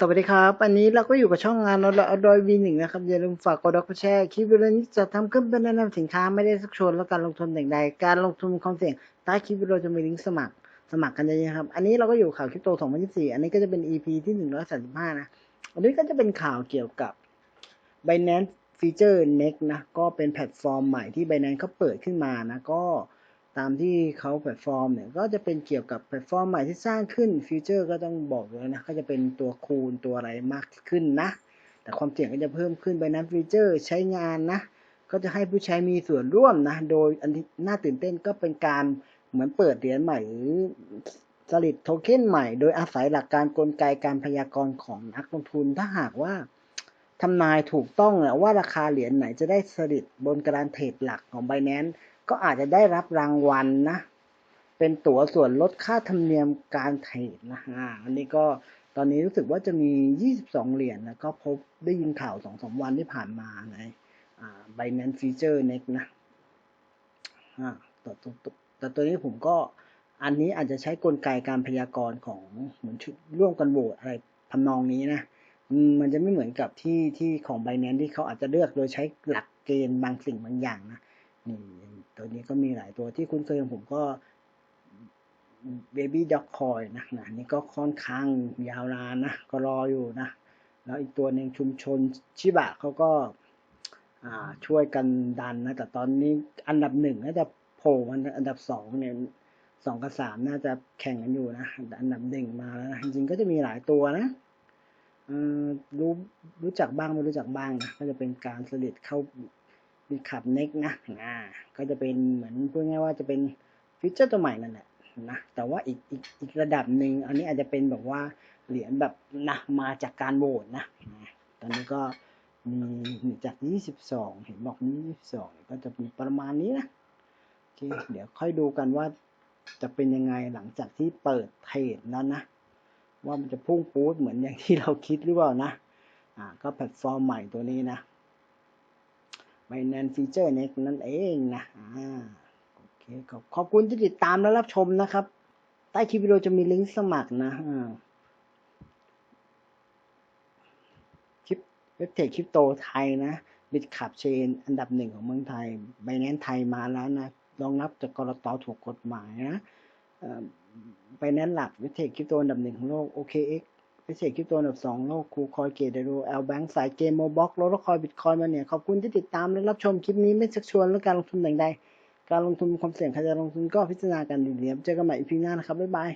สวัสดีครับ อันนี้เราก็อยู่กับช่องงานเราเราโดยวีหนึ่งนะครับ อย่าลืมฝากกดไลค์กดแชร์คลิปวิดีโอนี้จะทำขึ้นเป็นแนะนำสินค้าไม่ได้สักชวนและการลงทุนอย่างใดการลงทุนความเสี่ยงใต้คลิปวิดีโอจะมีลิงก์สมัครสมัครกันเยอะๆครับ อันนี้เราก็อยู่ข่าวคริปโต 2024 อันนี้ก็จะเป็น EP ที่ 135 นะ อันนี้ก็จะเป็นข่าวเกี่ยวกับ Binance Feature Next นะก็เป็นแพลตฟอร์มใหม่ที่ Binance เขาเปิดขึ้นมานะก็ ตามที่เขาแพลตฟอร์มเนี่ยก็จะเป็นเกี่ยวกับแพลตฟอร์มใหม่ที่สร้างขึ้นฟีเจอร์ก็ต้องบอกเลยนะก็จะเป็นตัวคูณตัวอะไรมากขึ้นนะ แต่ความเสี่ยงก็จะเพิ่มขึ้น Binance Feature ใช้งานนะ ก็จะให้ผู้ใช้มีส่วนร่วมนะ โดยอันที่น่าตื่นเต้นก็เป็นการเหมือนเปิดเหรียญใหม่หรือสลิดโทเค็นใหม่ โดยอาศัยหลักการกลไกการพยากรณ์ของนักลงทุนถ้าหากว่าทำนายถูกต้องนะว่าราคาเหรียญไหนจะได้สลิดบนกระดานเทรดหลักของ Binance ก็อาจจะได้รับรางวัลนะ เป็นตั๋วส่วนลดค่าธรรมเนียมการเทรดนะอ่าอันนี้ก็ตอนนี้รู้สึกว่าจะมี 22 เหรียญนะก็พบได้ยินข่าวสองสามวันที่ผ่านมาในอ่า Binance Feature Next นะอ่าแต่ตัวตัวแต่ตัวนี้ผมก็อันนี้อาจจะใช้กลไกการพยากรณ์ของเหมือนชุดร่วมกันโหวตอะไรทำนองนี้นะอืมมันจะไม่เหมือนกับที่ที่ของ Binance ที่เขาอาจจะเลือกโดยใช้หลักเกณฑ์บางสิ่งบางอย่างนะนี่ ตัวนี้ก็มีหลายตัวที่คุ้นเคยผมก็ Baby Dog Coin นะนะอันนี่ก็ค่อนข้างยาวนานนะ ก็รออยู่นะ แล้วอีกตัวหนึ่งชุมชนชิบะเขาก็ช่วยกันดันนะ แต่ตอนนี้อันดับหนึ่งน่าจะโผล่มันอันดับสองเนี่ยสองกับสามน่าจะแข่งกันอยู่นะอันดับหนึ่งมาแล้วนะจริงก็จะมีหลายตัวนะรู้รู้จักบ้างไม่รู้จักบ้างนะก็จะเป็นการสลิดเข้า มีขับเน็กนะอ่าก็จะเป็นเหมือนพูดง่ายๆว่าจะเป็นฟีเจอร์ตัวใหม่นั่นแหละนะแต่ว่าอีกอีกอีกระดับหนึ่งอันนี้อาจจะเป็นแบบว่าเหรียญแบบนะมาจากการโหวตนะนะตอนนี้ก็มีจาก 22 เห็นบอกมี22 ก็จะมีประมาณนี้นะโอเคเดี๋ยวค่อยดูกันว่าจะเป็นยังไงหลังจากที่เปิดเทรดแล้วนะ ว่ามันจะพุ่งปูดเหมือนอย่างที่เราคิดหรือเปล่านะ อ่า ก็แพลตฟอร์มใหม่ตัวนี้นะ Binance Feature Next นั่นเองนะอ่าโอเคขอบขอบคุณที่ติดตามและรับชมนะครับ ใต้คลิปวิดีโอจะมีลิงก์สมัครนะอ่าคลิปเว็บเทรดคริปโตไทยนะบิตขับเชนอันดับหนึ่งของเมืองไทยไบแนนไทยมาแล้วนะรองรับจากกรตถูกกฎหมายนะไบแนนหลักเว็บเทรดคริปโตอันดับหนึ่งของโลก OKX พิเศษคริปโตอันดับสองโลกคูคอยเกตเดรูแอลแบงค์สายเกมโมบ็อกโลลคอยบิตคอยมาเนี่ย ขอบคุณที่ติดตามและรับชมคลิปนี้ไม่ชักชวนและการลงทุนอย่างใดการลงทุนความเสี่ยงใครจะลงทุนก็พิจารณากันดีๆเจอกันใหม่อีพีหน้านะครับบ๊ายบาย